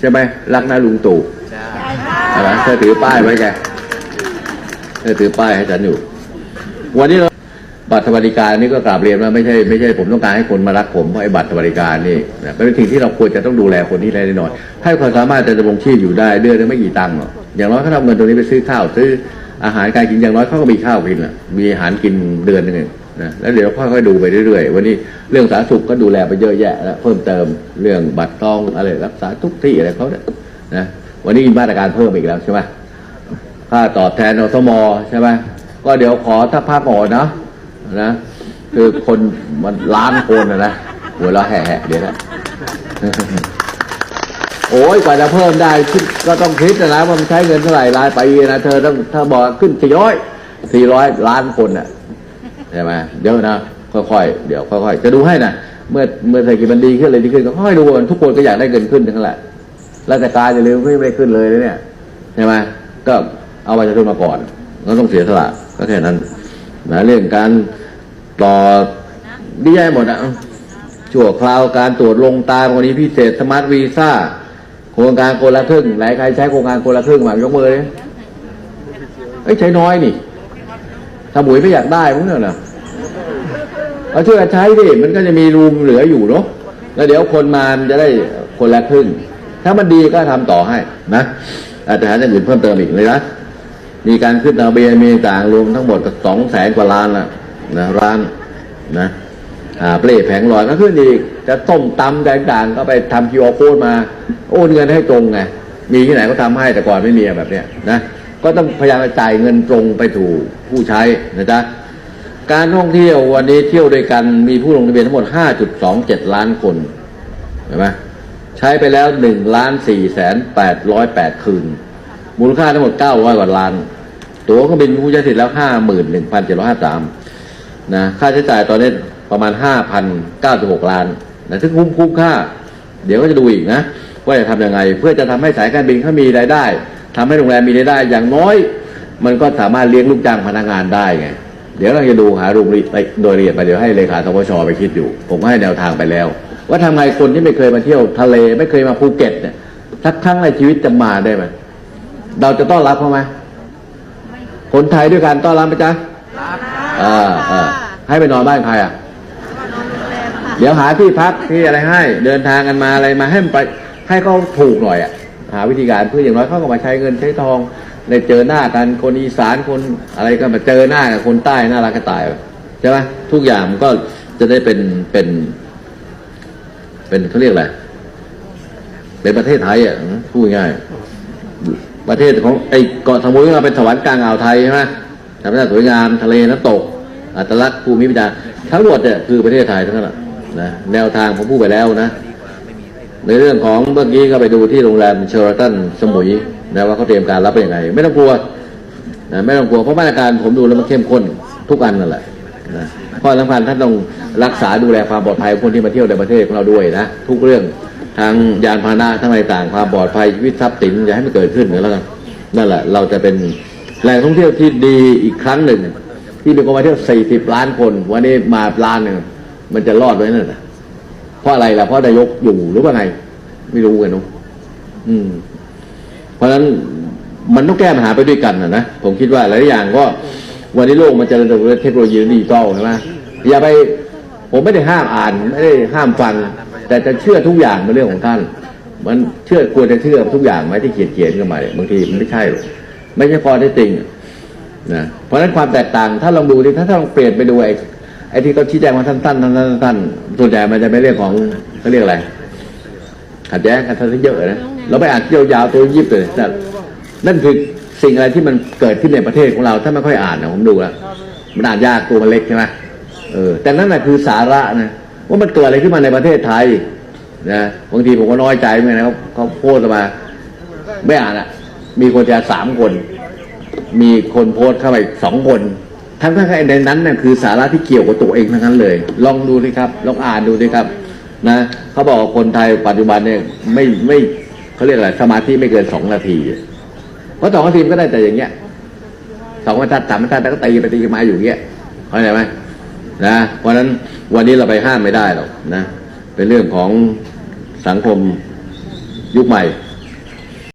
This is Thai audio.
ใช่ไหมรักนะลุงตู่ใช่ใช่ไหมเธอถือป้ายไว้แกเธอถือป้ายให้ฉันอยู่ วันนี้เราบัตรสวัสดิการนี่ก็กราบเรียนว่าไม่ใช่ไม่ใช่ผมต้องการให้คนมารักผมเพราะไอ้บัตรสวัสดิการนี่นะเป็นสิ่งที่เราควรจะต้องดูแลคนที่ได้หน่อยให้ความสามารถจะดำรงชีพอยู่ได้เดือนนึงไม่กี่ตังค์หรอกอย่างน้อยเขาทำเงินตรงนี้ไปซื้อข้าวซื้ออาหารการกินอย่างน้อยเขาก็มีข้าวกินอะมีอาหารกินเดือนหนึง นะแล้วเดี๋ยวเราค่อยๆดูไปเรื่อยๆ วันนี้เรื่องสาธารณสุขก็ดูแลไปเยอะแยะแล้วเพิ่มเติมเรื่องบัตรทองอะไรรักษาทุกที่อะไรเขาเนี่ยนะวันนี้มีมาตรการเพิ่มอีกแล้วใช่ไหมค่าตอบแทนอสมใช่ไหมก็เดี๋ยวขอถ้าพักก่อนนะนะคือคนมันล้านคนนะนะหัวเราแห่ๆเดี๋ยวนะโอ้ยกว่าจะเพิ่มได้ก็ต้องคิดนะว่ามันใช้เงินเท่าไหร่รายปีนะเธอต้องถ้าบอกขึ้นสี่ร้อยสี่ร้อยล้านคนน่ะ ใช่ไหมเดี๋ยวนะค่อยๆเดี๋ยวค่อยๆจะดูให้นะเมื่อเมื่อเศรษฐกิจมันดีขึ้นเลยดีขึ้นก็ค่อยดูกันทุกคนก็อยากได้เงินขึ้นทั้งนั้นแหละราชการอย่าลืมไม่ไม่ขึ้นเลยเนี่ยใช่ไหมก็เอาประชาชนมาก่อนก็ต้องเสียสละก็แค่นั้นนะเรื่องการต่อดีแย่หมดอะชั่วคราวการตรวจลงตามกรณีพิเศษสมาร์ทวีซ่าโครงการคนละครึ่งไหนใครใช้โครงการคนละครึ่งมายกมือเลยเอ้ยใช้น้อยนี่ถ้าบุ๋ยไม่อยากได้มั้งเนี่ยนะ เอาช่วยกันใช้ดิมันก็จะมีรูมเหลืออยู่เนาะแล้วเดี๋ยวคนมามันจะได้คนละครึ่ง ถ้ามันดีก็ทำต่อให้นะอาจจะหาอย่างอื่นเพิ่มเติมอีกเลยนะมีการขึ้นทะเบียนมีต่างรวมทั้งหมดสองแสนกว่าล้านละนะร้านนะอ่าเปล่แผงลอยก็ขึ้นอีกจะต้มตำต่างๆ ก็ไปทำคิวอาโค้ดมาโอนเงินให้ตรงไงมีที่ไหนก็ทำให้แต่ก่อนไม่มีแบบเนี้ยนะก็ต้องพยายามจ่ายเงินตรงไปถูกผู้ใช้นะจ๊ะ การท่องเที่ยววันนี้เที่ยวด้วยกันมีผู้ลงทะเบียนทั้งหมด 5.27 ล้านคนเห็นไหมใช้ไปแล้ว1ล้าน4แสน808คืน มูลค่าทั้งหมด 900 กว่าล้าน ตั๋วเครื่องบินผู้ใช้สิทธิ์แล้ว 51,753นะค่าใช้จ่ายตอนนี้ประมาณ 5,096 ล้านนะซึ่งคุ้มคุ้มค่า เดี๋ยวก็จะดูอีกนะ ว่าจะทำยังไง เพื่อจะทำให้สายการบินเขามีรายได้ทำให้โรงแรมมีรายได้ อย่างน้อย มันก็สามารถเลี้ยงลูกจ้างพนักงานได้ไง เดี๋ยวเราจะดูหารูปไปโดยละเอียดไปเดี๋ยวให้เลขาธปชไปคิดอยู่ ผมก็ให้แนวทางไปแล้ว ว่าทำไงคนที่ไม่เคยมาเที่ยวทะเล ไม่เคยมาภูเก็ตเนี่ยสักครั้งในชีวิตจะมาได้ไหมเราจะต้อนรับเขาไหมคนไทยด้วยกันต้อนรับไหมจ๊ะอ่าอ่าให้ไปนอนบ้านใครอะเดี๋ยวหาที่พักที่อะไรให้ เดินทางกันมาอะไรมาให้มันไปให้เขาถูกหน่อยอะหาวิธีการเพื่ออย่างน้อยเขาก็มาใช้เงินใช้ทอง ได้เจอหน้ากันคนอีสานคนอะไรก็มาเจอหน้ากับคนใต้น่ารักก็ตายใช่ไหมทุกอย่างมันก็จะได้เป็นเป็น เป็นเขาเรียกอะไรเป็นประเทศไทยอะพูดง่ายประเทศของไอ้เกาะสมุยเราเป็นสวรรค์กลางอ่าวไทยใช่ไหมธรรมชาติสวยงามทะเลน้ำตก อัตลักษณ์ภูมิปัญญาทั้งหมดเนี่ยคือประเทศไทยทั้งนั้นน่ะนะแนวทางผมพูดไปแล้วนะ ในเรื่องของเมื่อกี้ก็ไปดูที่โรงแรมเชอร์ตันสมุย นะว่าเขาเตรียมการรับเป็นยังไง ไม่ต้องกลัวนะไม่ต้องกลัวเพราะมาตรการผมดูแล้วมันเข้มข้นทุกอันนั่นแหละนะข้อสำคัญท่านต้องรักษาดูแลความปลอดภัยของคนที่มาเที่ยวในประเทศของเราด้วยนะทุกเรื่องทางยานพาหนะทั้งอะไรต่างความปลอดภัยชีวิตทรัพย์สินอย่าให้มันเกิดขึ้นก็แล้วกันนั่นแหละ เราจะเป็นแหล่งท่องเที่ยวที่ดีอีกครั้งหนึ่ง ที่มีคนมาเที่ยว 40 ล้านคน วันนี้มาล้านหนึ่งมันจะรอดไว้นั่นนะเพราะอะไรล่ะเพราะนายกอยู่หรือว่าไง ไม่รู้กันเนาะอืม เพราะฉะนั้นมันต้องแก้ปัญหาไปด้วยกันนะนะผมคิดว่าหลายอย่างก็วันนี้โลกมันจริญเติบโตด้วยเทคโนโลยีดิจิตอลใช่ไหมอย่าไปผมไม่ได้ห้ามอ่านไม่ได้ห้ามฟัง แต่จะเชื่อทุกอย่างเป็นเรื่องของท่าน มันเชื่อควรจะเชื่อทุกอย่างไหมที่เขียนเขียนกันมาเนี่ยบางทีมันไม่ใช่หรอกไม่ใช่พอได้จริงนะเพราะฉะนั้นความแตกต่างถ้าลองดูดิถ้าถ้าลองเปลี่ยนไปดูไอ้ไอ้ที่เขาชี้แจงมาสั้นๆสั้นๆสั้นๆส่วนใหญ่มันจะเป็นเรื่องของเขาเรียกอะไรขัดแย้งกันซะเยอะนะ เราไปอ่านยาวๆตัวยิบเลยนั่นั่นคือสิ่งอะไรที่มันเกิดขึ้นในประเทศของเราถ้าไม่ค่อยอ่านนะผมดูแล้วมันอ่านยากตัวมันเล็กใช่ไหมเออแต่นั่นแหละคือสาระนะว่ามันเกิดอะไรขึ้นมาในประเทศไทยนะบางทีผมก็น้อยใจเหมือนกันนะเขาเขาโพสต์มา ไม่อ่านอะ มีคนจะสามคน มีคนโพสต์เข้าไปสองคน ทั้งทั้งในนั้นน่ะคือสาระที่เกี่ยวกับตัวเองทั้งนั้นเลย ลองดูสิครับ ลองอ่านดูสิครับ นะเขาบอกคนไทยปัจจุบันเนี่ยไม่ไม่ เขาเรียกอะไรสมาธิไม่เกินสองนาทีเพราะสองนาทีมันก็ได้แต่อย่างเงี้ยสองบรรทัดสามบรรทัดแล้วก็ตีไปตีมาอยู่เงี้ยเข้าใจไหมนะเพราะนั้นวันนี้เราไปห้ามไม่ได้หรอกนะ เป็นเรื่องของสังคมยุคใหม่